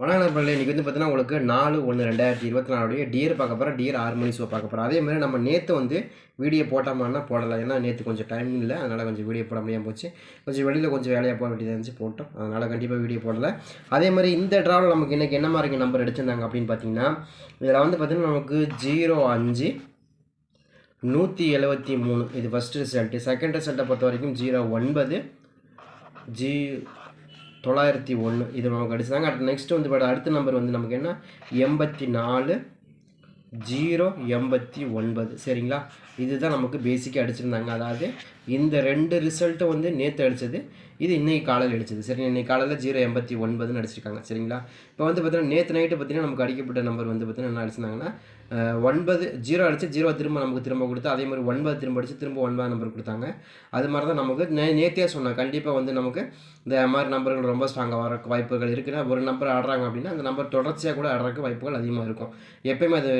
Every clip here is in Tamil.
வணக்கம் நண்பர்களே இன்றைக்கி வந்து பார்த்தீங்கன்னா உங்களுக்கு நாலு ஒன்று ரெண்டாயிரத்தி இருபத்தி நாலுடைய டியர் பார்க்க போகிறோம் டியர் ஆறு மணி ஷோ பார்க்க போகிறோம் அதே மாதிரி நம்ம நேற்று வந்து வீடியோ போட்டோமான்னா போடலாம் ஏன்னா நேற்று கொஞ்சம் டைம் இல்லை. அதனால் கொஞ்சம் வீடியோ போட முடியாமல் போச்சு. கொஞ்சம் வெளியில் கொஞ்சம் வேலையாக போக வேண்டியதாக இருந்துச்சு போட்டோம். அதனால் கண்டிப்பாக வீடியோ போடலை. அதே மாதிரி இந்த ட்ராவில் நமக்கு இன்றைக்கி என்ன மாதிரி நம்பர் எடுத்திருந்தாங்க அப்படின்னு பார்த்தீங்கன்னா இதில் வந்து பார்த்திங்கன்னா நமக்கு ஜீரோ அஞ்சு நூற்றி எழுபத்தி மூணு. இது ஃபஸ்ட்டு ரிசல்ட்டு செகண்ட் ரிசல்ட்டை பொறுத்த வரைக்கும் ஜீரோ ஒன்பது ஜீ தொள்ளாயிரத்தி ஒன்று இது நமக்கு அடிச்சாங்க அடுத்து நெக்ஸ்ட் வந்து பட் அடுத்த நம்பர் வந்து நமக்கு என்ன? எண்பத்தி நாலு ஜீரோ எண்பத்தி ஒன்பது. சரிங்களா? இதுதான் நமக்கு பேசிக்காக அடிச்சிருந்தாங்க. அதாவது இந்த ரெண்டு ரிசல்ட்டும் வந்து நேற்று அடித்தது இது இன்றைக்கி காலையில் அடிச்சது சரி இன்றைக்கி காலையில் ஜீரோ எண்பத்தி ஒன்பதுன்னு அடிச்சிருக்காங்க. சரிங்களா? இப்போ வந்து பார்த்தீங்கன்னா நேற்று நைட்டு பார்த்தீங்கன்னா நமக்கு அடிக்கப்பட்ட நம்பர் வந்து பார்த்தீங்கன்னா என்ன அடிச்சிருந்தாங்கன்னா ஒன்பது ஜீரோ அடிச்சு ஜீரோ திரும்ப நமக்கு திரும்ப கொடுத்து அதே மாதிரி ஒன்பது திரும்ப அடிச்சு திரும்ப ஒன்பது நம்பர் கொடுத்தாங்க. அது மாதிரி தான் நமக்கு நே நேற்றே சொன்னேன். கண்டிப்பாக வந்து நமக்கு இந்த மாதிரி நம்பர்கள் ரொம்ப ஸ்ட்ராங்காக வர வாய்ப்புகள் இருக்குன்னா ஒரு நம்பர் ஆடுறாங்க அப்படின்னா அந்த நம்பர் தொடர்ச்சியாக கூட ஆடுறதுக்கு வாய்ப்புகள் அதிகமாக இருக்கும். எப்பயுமே அது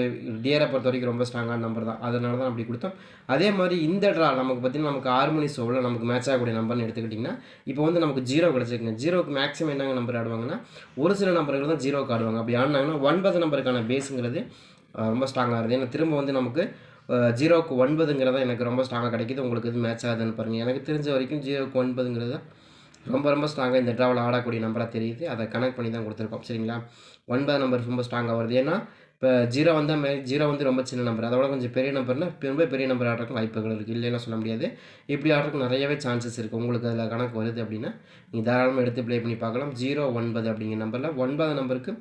டியரை பொறுத்த வரைக்கும் ரொம்ப ஸ்ட்ராங்கான நம்பர் தான். அதனால தான் அப்படி கொடுத்தோம். அதே மாதிரி இந்த ட்ரா நமக்கு பார்த்தீங்கன்னா நமக்கு ஆறு மணி ஷோவில் நமக்கு மேட்ச் ஆகக்கூடிய நம்பர்னு எடுத்துக்கிட்டிங்கன்னா இப்போ வந்து நமக்கு ஜீரோ கிடச்சிருக்குங்க. ஜீரோக்கு மேக்ஸிமம் என்னங்க நம்பர் ஆடுவாங்கன்னா ஒரு சில நம்பர்கள் தான் ஜீரோக்கு ஆடுவாங்க. அப்படி ஆடினாங்கன்னா ஒன்பது நம்பருக்கான பேஸுங்கிறது ரொம்ப ஸ்ட்ராங்காக இருக்குது ஏன்னா திரும்ப வந்து நமக்கு ஜீரோக்கு ஒன்பதுங்கிறத எனக்கு ரொம்ப ஸ்ட்ராங்காக கிடைக்கிது. உங்களுக்கு இது மேட்ச் ஆகுதுன்னு பாருங்கள் எனக்கு தெரிஞ்ச வரைக்கும் ஜீரோக்கு ஒன்பதுங்கிறது ரொம்ப ரொம்ப ஸ்ட்ராங்காக இந்த ட்ராவல் ஆடக்கூடிய நம்பராக தெரியுது. அதை கனெக்ட் பண்ணி தான் கொடுத்துருக்கோம். சரிங்களா? ஒன்பது நம்பர் ரொம்ப ஸ்ட்ராங்காக வருது. ஏன்னா இப்போ ஜீரோ வந்தால் மே ஜீரோ வந்து ரொம்ப சின்ன நம்பர் அதோட கொஞ்சம் பெரிய நம்பர்னா ரொம்ப பெரிய நம்பர் ஆடுறதுக்கு வாய்ப்புகள் இருக்குது இல்லைன்னா சொல்ல முடியாது. இப்படி ஆடுறதுக்கு நிறையவே சான்சஸ் இருக்குது உங்களுக்கு அதில் கணக்கு வருது அப்படின்னா நீங்கள் தாராளமாக எடுத்து ப்ளே பண்ணி பார்க்கலாம். ஜீரோ ஒன்பது அப்படிங்கிற நம்பரில் ஒன்பது நம்பருக்கு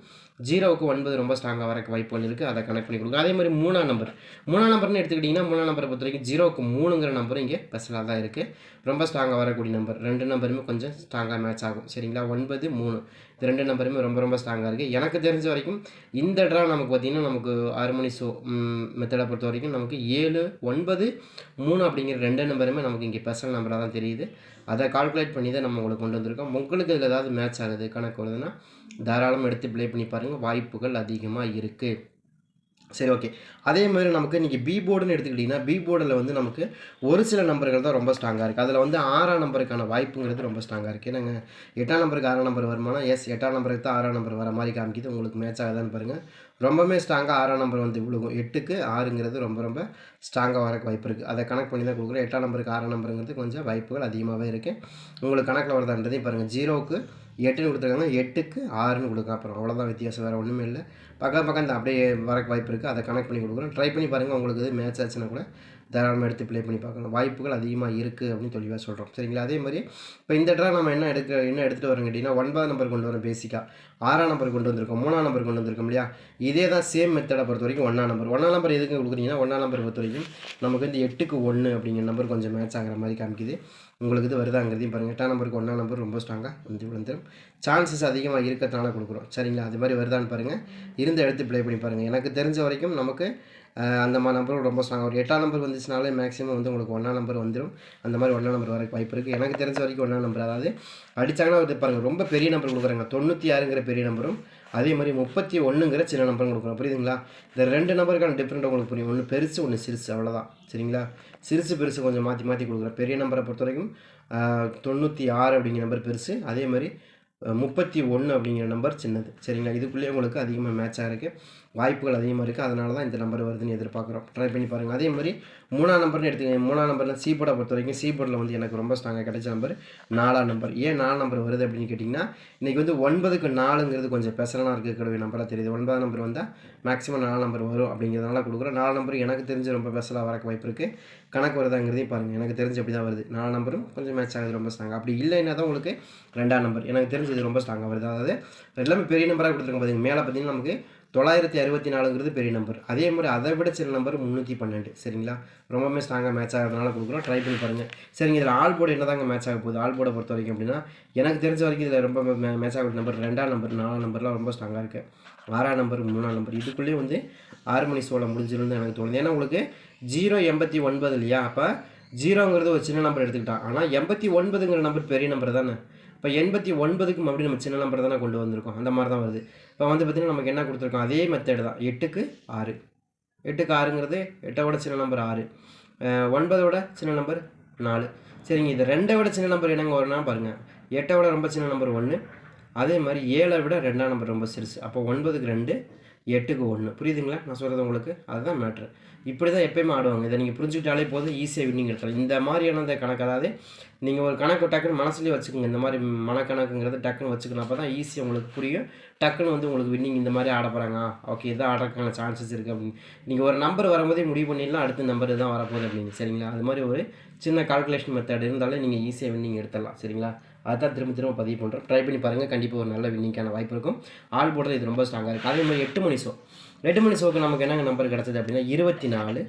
ஜீரோவுக்கு ஒன்பது ரொம்ப ஸ்ட்ராங்காக வரக்கு வாய்ப்புகள் இருக்குது அதை கனெக்ட் பண்ணி கொடுங்க. அதே மாதிரி மூணாம் நம்பர் மூணாம் நம்பர்னு எடுத்துக்கிட்டிங்கன்னா மூணாம் நம்பரை பொறுத்த வரைக்கும் ஜீரோவுக்கு மூணுங்கிற நம்பரும் இங்கே ஸ்பெஷலாக தான் இருக்குது ரொம்ப ஸ்ட்ராங்காக வரக்கூடிய நம்பர் ரெண்டு நம்பருமே கொஞ்சம் ஸ்ட்ராங்காக மேட்ச் ஆகும். சரிங்களா? ஒன்பது மூணு. இது ரெண்டு நம்பருமே ரொம்ப ரொம்ப ஸ்ட்ராங்காக இருக்குது எனக்கு தெரிஞ்ச வரைக்கும் இந்த ட்ரா நமக்கு பார்த்திங்கன்னா நமக்கு ஆறு மணி ஷோ மெத்தடை பொறுத்த வரைக்கும் நமக்கு ஏழு ஒன்பது மூணு அப்படிங்கிற ரெண்டு நம்பருமே நமக்கு இங்கே ஸ்பெஷல் நம்பராக தான் தெரியுது. அதை கால்குலேட் பண்ணி தான் நம்ம உங்களுக்கு கொண்டு வந்திருக்கோம். உங்களுக்கு இதில் ஏதாவது மேட்ச் ஆகுது கணக்கு வருதுன்னா தாராளம் எடுத்து ப்ளே பண்ணி பாருங்கள் வாய்ப்புகள் அதிகமாக இருக்குது சரி ஓகே அதே மாதிரி நமக்கு இன்றைக்கி பி போர்டுன்னு எடுத்துக்கிட்டிங்கன்னா பி போர்டில் வந்து நமக்கு ஒரு சில நம்பர்கள் தான் ரொம்ப ஸ்ட்ராங்காக இருக்குது அதில் வந்து ஆறாம் நம்பருக்கான வாய்ப்புங்கிறது ரொம்ப ஸ்ட்ராங்காக இருக்குது ஏன்னாங்க எட்டாம் நம்பருக்கு ஆறாம் நம்பர் வருமானா எஸ் எட்டாம் நம்பருக்கு தான் ஆறாம் நம்பர் வர மாதிரி காமிக்குது. உங்களுக்கு மேட்ச் ஆகுதான்னு பாருங்கள் ரொம்பவுமே ஸ்ட்ராங்காக ஆறாம் நம்பர் வந்து விழுகும் எட்டுக்கு ஆறுங்கிறது ரொம்ப ரொம்ப ஸ்ட்ராங்காக வரக்கு வாய்ப்பு இருக்குது அதை கணக்கு பண்ணி தான் கொடுக்குறோம். எட்டாம் நம்பருக்கு ஆறாம் நம்பருங்கிறது கொஞ்சம் வாய்ப்புகள் அதிகமாகவே இருக்குது உங்களுக்கு கணக்கில் வருதான்றதையும் பாருங்கள் ஜீரோவுக்கு எட்டுன்னு கொடுத்துருக்காங்க. எட்டுக்கு ஆறுன்னு கொடுக்க அப்புறம் அவ்வளோதான் வித்தியாசம். வேறு ஒன்றுமே இல்லை. பக்கம் பக்கம் இந்த அப்படியே வரக்கு வாய்ப்பு இருக்குது அதை கனெக்ட் பண்ணி கொடுக்குறோம். ட்ரை பண்ணி பாருங்கள் உங்களுக்கு இது மேட்ச் ஆச்சுன்னா கூட தாராளமாக எடுத்து ப்ளே பண்ணி பார்க்கலாம். வாய்ப்புகள் அதிகமாக இருக்குது அப்படின்னு தெளிவாக சொல்கிறோம் சரிங்களா? அதே மாதிரி இப்போ இந்த ட்ரா நம்ம என்ன எடுக்க என்ன எடுத்துகிட்டு வரோம் கேட்டிங்கன்னா ஒன்பதாம் நம்பர் கொண்டு வரோம் பேசிக்காக ஆறாம் நம்பர் கொண்டு வந்திருக்கோம். மூணாம் நம்பர் கொண்டு வந்திருக்கோம் இல்லையா? இதே தான் சேம் மெத்தடை பொறுத்த வரைக்கும் ஒன்றாம் நம்பர் ஒன்றாம் நம்பர் எதுக்கு கொடுக்குறீங்கன்னா ஒன்றாம் நம்பர் பொறுத்த வரைக்கும் நமக்கு வந்து எட்டுக்கு ஒன்று அப்படிங்கிற நம்பர் கொஞ்சம் மேட்ச் ஆகிற மாதிரி காமிக்குது. உங்களுக்கு இது வருதாங்கிறதையும் பாருங்கள் எட்டாம் நம்பருக்கு ஒன்றாம் நம்பர் ரொம்ப ஸ்ட்ராங்காக வந்து விழுந்துடும் சான்சஸ் அதிகமாக இருக்கிறதுனால கொடுக்குறோம். சரிங்களா? அது மாதிரி வருதான்னு பாருங்கள் இருந்த எடுத்து ப்ளே பண்ணி பாருங்கள் எனக்கு தெரிஞ்ச வரைக்கும் நமக்கு அந்த மாதிரி நம்பரும் ரொம்ப ஸ்ட்ராங் ஒரு எட்டாம் நம்பர் வந்துச்சுனாலே மேக்ஸிமம் வந்து உங்களுக்கு ஒன்றாம் நம்பர் வந்துடும் அந்த மாதிரி ஒன்றாம் நம்பர் வர வாய்ப்பு இருக்குது எனக்கு தெரிஞ்ச வரைக்கும் ஒன்றாம் நம்பர் அதாவது அடித்தாங்கன்னா ஒரு பாருங்கள் ரொம்ப பெரிய நம்பர் கொடுக்குறாங்க. தொண்ணூற்றி ஆறுங்கிற பெரிய நம்பரும் அதே மாதிரி முப்பத்தி ஒன்றுங்கிற சின்ன நம்பரும் கொடுக்குறோம் புரியுதுங்களா? இந்த ரெண்டு நம்பருக்கான டிஃப்ரெண்ட் உங்களுக்கு புரியும். ஒன்று பெருசு ஒன்று சிறுசு. அவ்வளோதான் சரிங்களா? சிறுசு பெருசு கொஞ்சம் மாற்றி மாற்றி கொடுக்குறேன் பெரிய நம்பரை பொறுத்த வரைக்கும் தொண்ணூற்றி ஆறு அப்படிங்கிற நம்பர் பெருசு. அதே மாதிரி முப்பத்தி ஒன்று அப்படிங்கிற நம்பர் சின்னது. சரிங்களா? இதுக்குள்ளேயே உங்களுக்கு அதிகமாக மேட்ச் இருக்குது வாய்ப்புகள் அதிகமாக இருக்குது அதனால தான் இந்த நம்பர் வருதுன்னு எதிர்பார்க்குறோம். ட்ரை பண்ணி பாருங்கள் அதே மாதிரி மூணாம் நம்பர்னு எடுத்துக்கங்க. மூணாம் நம்பரில் சீபோர்டை பொறுத்த வரைக்கும் சீபோர்டில் வந்து எனக்கு ரொம்ப ஸ்ட்ராங்காக கிடைச்ச நம்பர் நாலாம் நம்பர் ஏன் நாலு நம்பர் வருது அப்படின்னு கேட்டிங்கன்னா இன்றைக்கி வந்து ஒன்பதுக்கு நாலுங்கிறது கொஞ்சம் பெசலாக இருக்கக்கூடிய நம்பராக தெரியுது. ஒன்பதாம் நம்பர் வந்தால் மேக்ஸிமம் நாலு நம்பர் வரும் அப்படிங்கிறதுனால கொடுக்குறோம். நாலு நம்பர் எனக்கு தெரிஞ்சு ரொம்ப பெசலாக வரக்கு வாய்ப்பு இருக்குது கணக்கு வருதாங்கிறதையும் பாருங்கள் எனக்கு தெரிஞ்சு அப்படி தான் வருது நாலு நம்பரும் கொஞ்சம் மேட்ச் ஆகுது ரொம்ப ஸ்ட்ராங்காக அப்படி இல்லைன்னா தான் உங்களுக்கு ரெண்டாம் நம்பர் எனக்கு தெரிஞ்சு இது ரொம்ப ஸ்ட்ராங்காக வருது. அதாவது எல்லாமே பெரிய நம்பராக கொடுத்துருங்க பார்த்தீங்க மேலே பார்த்தீங்கன்னா நமக்கு தொள்ளாயிரத்தி அறுபத்தி நாலுங்கிறது பெரிய நம்பர் அதே மாதிரி அதை விட சின்ன நம்பர் முந்நூற்றி பன்னெண்டு. சரிங்களா? ரொம்பவுமே ஸ்ட்ராங்காக மேட்ச் ஆகிறதுனால கொடுக்குறோம். ட்ரை பண்ணி பாருங்கள் சரிங்க இதில் ஆல் போர்டு என்ன தாங்க மேட்ச் ஆக போகுது ஆல் போர்டை பொறுத்த வரைக்கும் அப்படின்னா எனக்கு தெரிஞ்ச வரைக்கும் இதில் ரொம்ப மேட்ச் ஆகிற நம்பர் ரெண்டாம் நம்பர் நாலாம் நம்பர்லாம் ரொம்ப ஸ்ட்ராங்காக இருக்குது ஆறாம் நம்பர் மூணாம் நம்பர் இதுக்குள்ளேயே வந்து ஆறு மணி சோளம் முடிஞ்சிருந்து எனக்கு தோணுது. ஏன்னா உங்களுக்கு ஜீரோ எண்பத்தி ஒன்பது இல்லையா? அப்போ ஜீரோங்கிறது ஒரு சின்ன நம்பர் எடுத்துக்கிட்டான். ஆனால் எண்பத்தி ஒன்பதுங்கிற நம்பர் பெரிய நம்பர் தானே? இப்போ எண்பத்தி ஒன்பதுக்கு மறுபடியும் நம்ம சின்ன நம்பர் தானே கொண்டு வந்திருக்கோம். அந்த மாதிரி தான் வருது. இப்போ வந்து பார்த்திங்கன்னா நமக்கு என்ன கொடுத்துருக்கோம்? அதே மெத்தட் தான். எட்டுக்கு ஆறு. எட்டுக்கு ஆறுங்கிறது எட்டை விட சின்ன நம்பர் ஆறு. ஒன்பதோட சின்ன நம்பர் நாலு. சரிங்க இது ரெண்டை விட சின்ன நம்பர் என்னங்க? வரும்னா பாருங்கள் எட்டை விட ரொம்ப சின்ன நம்பர் ஒன்று அதே மாதிரி ஏழை விட ரெண்டாம் நம்பர் ரொம்ப சிறுசு. அப்போ ஒன்பதுக்கு ரெண்டு எட்டுக்கு ஒன்று புரியுதுங்களா? நான் சொல்கிறது உங்களுக்கு? அதுதான் மேட்ரு இப்படி தான் எப்பயுமே ஆடுவாங்க. இதை நீங்கள் புரிஞ்சுக்கிட்டாலே போதும். ஈஸியாக வின்னிங் எடுத்துலாம் இந்த மாதிரியான அந்த கணக்கு அதாவது நீங்கள் ஒரு கணக்கு டக்குன்னு மனசுலேயே வச்சுக்கோங்க. இந்த மாதிரி மனக்கணக்குங்கிறது டக்குன்னு வச்சுக்கணும். அப்போ தான் ஈஸியாக உங்களுக்கு புரியும். டக்குன்னு வந்து உங்களுக்கு வின்னிங் இந்த மாதிரி ஆட போகிறாங்க ஓகே இதான் ஆடுறதுக்கான சான்சஸ் இருக்குது அப்படின்னு. நீங்கள் ஒரு நம்பர் வரும்போதே முடிவு பண்ணிடலாம். அடுத்த நம்பர் தான் வரப்போகுது அப்படின்னு. சரிங்களா? அது மாதிரி ஒரு சின்ன கால்குலேஷன் மெத்தட் இருந்தாலே நீங்கள் ஈஸியாக வின்னிங் எடுத்துடலாம். சரிங்களா? அதான் திரும்ப திரும்ப பதிவு பண்ணுறோம் ட்ரை பண்ணி பாருங்கள் கண்டிப்பாக ஒரு நல்ல வின்னிங்கான வாய்ப்பு இருக்கும். ஆள் போடுறது இது ரொம்ப ஸ்ட்ராங்காக இருக்குது அதே மாதிரி எட்டு மணி ஷோ எட்டு மணி ஷோக்கு நமக்கு என்னங்க நம்பர் கிடச்சது அப்படின்னா இருபத்தி நாலு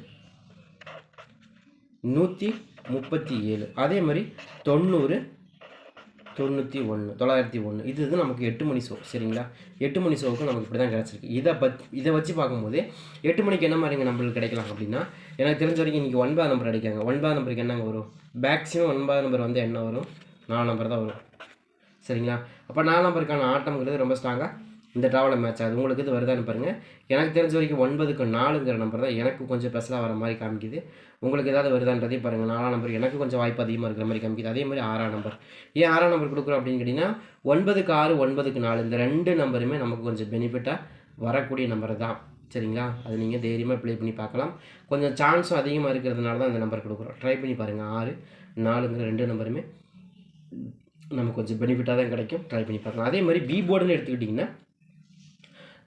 நூற்றி முப்பத்தி ஏழு. அதே மாதிரி தொண்ணூறு தொண்ணூற்றி ஒன்று தொள்ளாயிரத்தி ஒன்று இது இது நமக்கு எட்டு மணி ஷோ சரிங்களா? எட்டு மணி ஷோவுக்கு நமக்கு இப்படி தான் கிடச்சிருக்கு. இதை பத் இதை வச்சு பார்க்கும்போது எட்டு மணிக்கு என்ன மாதிரிங்க நம்மளுக்கு கிடைக்கலாம் அப்படின்னா எனக்கு தெரிஞ்ச வரைக்கும் இன்றைக்கி ஒன்பது நம்பர் அடிக்காங்க. ஒன்பது நம்பருக்கு என்னங்க வரும்? மேக்ஸிமம் ஒன்பது நம்பர் வந்து என்ன வரும்? நாலு நம்பர் தான் வரும். சரிங்களா? அப்போ நாலு நம்பருக்கான ஆட்டம்ங்கிறது ரொம்ப ஸ்ட்ராங்காக இந்த ட்ராவலில் மேட்ச் ஆகுது. உங்களுக்கு இது வருதான்னு பாருங்கள் எனக்கு தெரிஞ்ச வரைக்கும் ஒன்பதுக்கு நாலுங்கிற நம்பர் தான் எனக்கு கொஞ்சம் ஸ்பெஷலாக வர மாதிரி காமிக்குது. உங்களுக்கு ஏதாவது வருதான்றதையும் பாருங்கள் நாலாம் நம்பர் எனக்கு கொஞ்சம் வாய்ப்பு அதிகமாக இருக்கிற மாதிரி காமிக்குது. அதே மாதிரி ஆறாம் நம்பர் ஏன் ஆறாம் நம்பர் கொடுக்குறோம் அப்படின்னு கேட்டிங்கன்னா ஒன்பதுக்கு ஆறு ஒன்பதுக்கு நாலு இந்த ரெண்டு நம்பருமே நமக்கு கொஞ்சம் பெனிஃபிட்டாக வரக்கூடிய நம்பர் தான். சரிங்களா? அது நீங்கள் தைரியமாக ப்ளே பண்ணி பார்க்கலாம். கொஞ்சம் சான்ஸும் அதிகமாக இருக்கிறதுனால தான் இந்த நம்பர் கொடுக்குறோம். ட்ரை பண்ணி பாருங்கள் ஆறு நாலுங்கிற ரெண்டு நம்பருமே நமக்கு கொஞ்சம் பெனிஃபிட்டாக தான் கிடைக்கும். ட்ரை பண்ணி பார்க்கலாம். அதே மாதிரி பி போர்டுன்னு எடுத்துக்கிட்டிங்கன்னா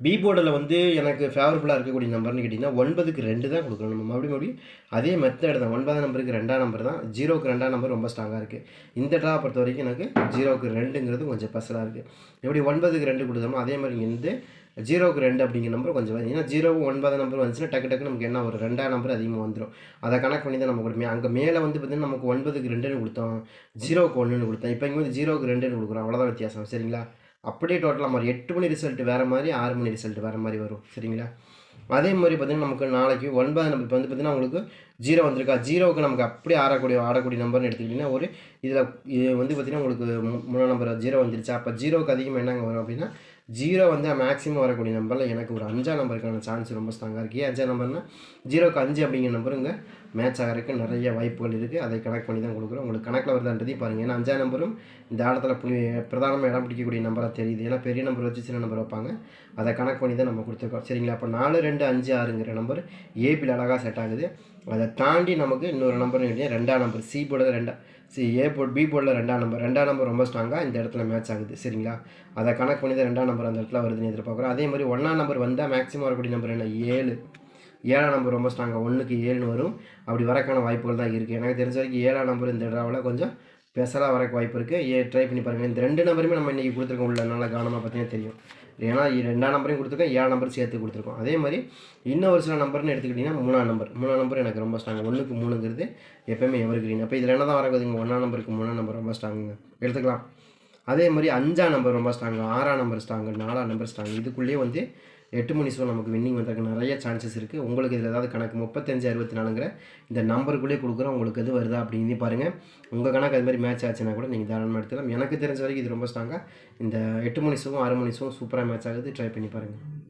பி போர்டில் வந்து எனக்கு ஃபேவரபுளாக இருக்கக்கூடிய நம்பர்னு கேட்டிங்கன்னா ஒன்பதுக்கு ரெண்டு தான் கொடுக்குறோம் நம்ம மறுபடியும் மறுபடியும் அதே மெத்தட் தான். ஒன்பதாம் நம்பருக்கு ரெண்டாம் நம்பர் தான். ஜீரோக்கு ரெண்டாம் நம்பர் ரொம்ப ஸ்ட்ராங்காக இருக்குது இந்த ட்ரா பொறுத்த வரைக்கும் எனக்கு ஜீரோக்கு ரெண்டுங்கிறது கொஞ்சம் ஸ்பெஷலாக இருக்குது எப்படி ஒன்பதுக்கு ரெண்டு கொடுத்தோமோ அதே மாதிரி இங்கே வந்து ஜீரோக்கு ரெண்டு அப்படிங்கிற நம்பர் கொஞ்சம் ஏன்னா ஜீரோ ஒன்பதாம் நம்பர் வந்துச்சுன்னா டக்கு டக்கு நமக்கு என்ன ஒரு ரெண்டாம் நம்பர் அதிகமாக வந்துடும் அதை கணக்கு பண்ணி தான் நம்ம கொடுப்போம். அங்கே மேலே வந்து பார்த்திங்கன்னா நமக்கு ஒன்பதுக்கு ரெண்டுன்னு கொடுத்தோம். ஜீரோக்கு ஒன்றுன்னு கொடுத்தோம். இப்போ இங்கே வந்து ஜீரோக்கு ரெண்டுன்னு கொடுக்குறோம். அவ்வளோதான் வித்தியாசம். சரிங்களா? அப்படியே டோட்டலாக மாறி எட்டு மணி ரிசல்ட் வேறு மாதிரி ஆறு மணி ரிசல்ட் வேறு மாதிரி வரும். சரிங்களா? அதே மாதிரி பார்த்திங்கன்னா நமக்கு நாளைக்கு ஒன்பது நம்பர் இப்போ வந்து பார்த்திங்கன்னா உங்களுக்கு ஜீரோ வந்திருக்கா? ஜீரோவுக்கு நமக்கு அப்படியே ஆடக்கூடிய ஆடக்கூடிய நம்பர்னு எடுத்துக்கிட்டிங்கன்னா ஒரு இதில் இது வந்து பார்த்திங்கன்னா உங்களுக்கு மூணாம் நம்பர் ஜீரோ வந்துருச்சா. அப்போ ஜீரோவுக்கு அதிகமாக என்னங்க வரும் அப்படின்னா ஜீரோ வந்து மேக்ஸிமம் வரக்கூடிய நம்பரில் எனக்கு ஒரு அஞ்சாம் நம்பருக்கான சான்ஸ் ரொம்ப ஸ்ட்ராங்காக இருக்குது அஞ்சாம் நம்பர்னா ஜீரோக்கு அஞ்சு அப்படிங்கிற நம்பர் இங்கே மேட்ச் ஆகிறதுக்கு நிறைய வாய்ப்புகள் இருக்குது அதை கனெக்ட் பண்ணி தான் கொடுக்குறோம். உங்களுக்கு கணக்கில் வருதான்றதையும் பாருங்கள் ஏன்னா அஞ்சாம் நம்பரும் இந்த இடத்துல புனி பிரதானமாக இடம் பிடிக்கக்கூடிய நம்பராக தெரியுது. ஏன்னா பெரிய நம்பர் வச்சு சின்ன நம்பர் வைப்பாங்க. அதை கனெக்ட் பண்ணி தான் நம்ம கொடுத்துருக்கோம். சரிங்களா? அப்போ நாலு ரெண்டு அஞ்சு ஆறுங்கிற நம்பர் ஏபியில் அழகாக செட் ஆகுது. அதை தாண்டி நமக்கு இன்னொரு நம்பர் கேட்டீங்கன்னா ரெண்டாம் நம்பர் சி போர்டில் ரெண்டா சரி ஏ போர்ட் பி போர்டில் ரெண்டாம் நம்பர். ரெண்டாம் நம்பர் ரொம்ப ஸ்ட்ராங்காக இந்த இடத்துல மேட்ச் ஆகுது. சரிங்களா? அதை கணக்கு பண்ணி தான் ரெண்டாம் நம்பர் அந்த இடத்துல வருதுன்னு எதிர்பார்க்குறோம். அதே மாதிரி ஒன்றாம் நம்பர் வந்தால் மேக்ஸிமம் வரக்கூடிய நம்பர் என்ன? ஏழு. ஏழாம் நம்பர் ரொம்ப ஸ்ட்ராங்காக ஒன்றுக்கு ஏழுன்னு வரும். அப்படி வரக்கான வாய்ப்புகள் தான் இருக்குது எனக்கு தெரிஞ்ச வரைக்கும் ஏழாம் நம்பர் இந்த டிராவில் கொஞ்சம் ஸ்பெஷலாக வரக்கு வாய்ப்பு இருக்குது ஏ ட்ரை பண்ணி பாருங்கள் இந்த ரெண்டு நம்பருமே நம்ம இன்றைக்கி கொடுத்துருக்கோம் உள்ள நல்லா கவனமாக பார்த்தீங்கன்னா தெரியும். ஏன்னா ரெண்டாம் நம்பரையும் கொடுத்துருக்கோம். ஏழு நம்பர் சேர்த்து கொடுத்துருக்கோம். அதே மாதிரி இன்னும் ஒரு சில நம்பர்னு எடுத்துக்கிட்டிங்கன்னா மூணாம் நம்பர் மூணாம் நம்பர் எனக்கு ரொம்ப ஸ்ட்ராங் ஒன்றுக்கு மூணுங்கிறது எப்போயுமே எவர் கிரீன் அப்போ இதில் என்ன தான் வரக்குதுங்க ஒன்றாம் நம்பருக்கு மூணாம் நம்பர் ரொம்ப ஸ்ட்ராங்குங்க எடுத்துக்கலாம். அதே மாதிரி அஞ்சாம் நம்பர் ரொம்ப ஸ்ட்ராங்கு ஆறாம் நம்பர் ஸ்ட்ராங்கு நாலாம் நம்பர் ஸ்ட்ராங் இதுக்குள்ளேயே வந்து எட்டு மணி ஷோ நமக்கு வின்னிங் வந்ததுக்கு நிறைய சான்சஸ் இருக்குது உங்களுக்கு இதில் ஏதாவது கணக்கு முப்பத்தஞ்சு அறுபத்தி நாலுங்கிற இந்த நம்பருக்குள்ளேயே கொடுக்குறோம் உங்களுக்கு எது வருதா அப்படின்னு பாருங்கள் உங்கள் கணக்கு அது மாதிரி மேட்ச் ஆச்சுன்னா கூட நீங்கள் தாராளமாக எடுத்துக்கலாம். எனக்கு தெரிஞ்ச வரைக்கும் இது ரொம்ப ஸ்ட்ராங்காக இந்த எட்டு மணி ஷோவும் ஆறு மணி ஷோவும் சூப்பராக மேட்ச் ஆகுது. ட்ரை பண்ணி பாருங்கள்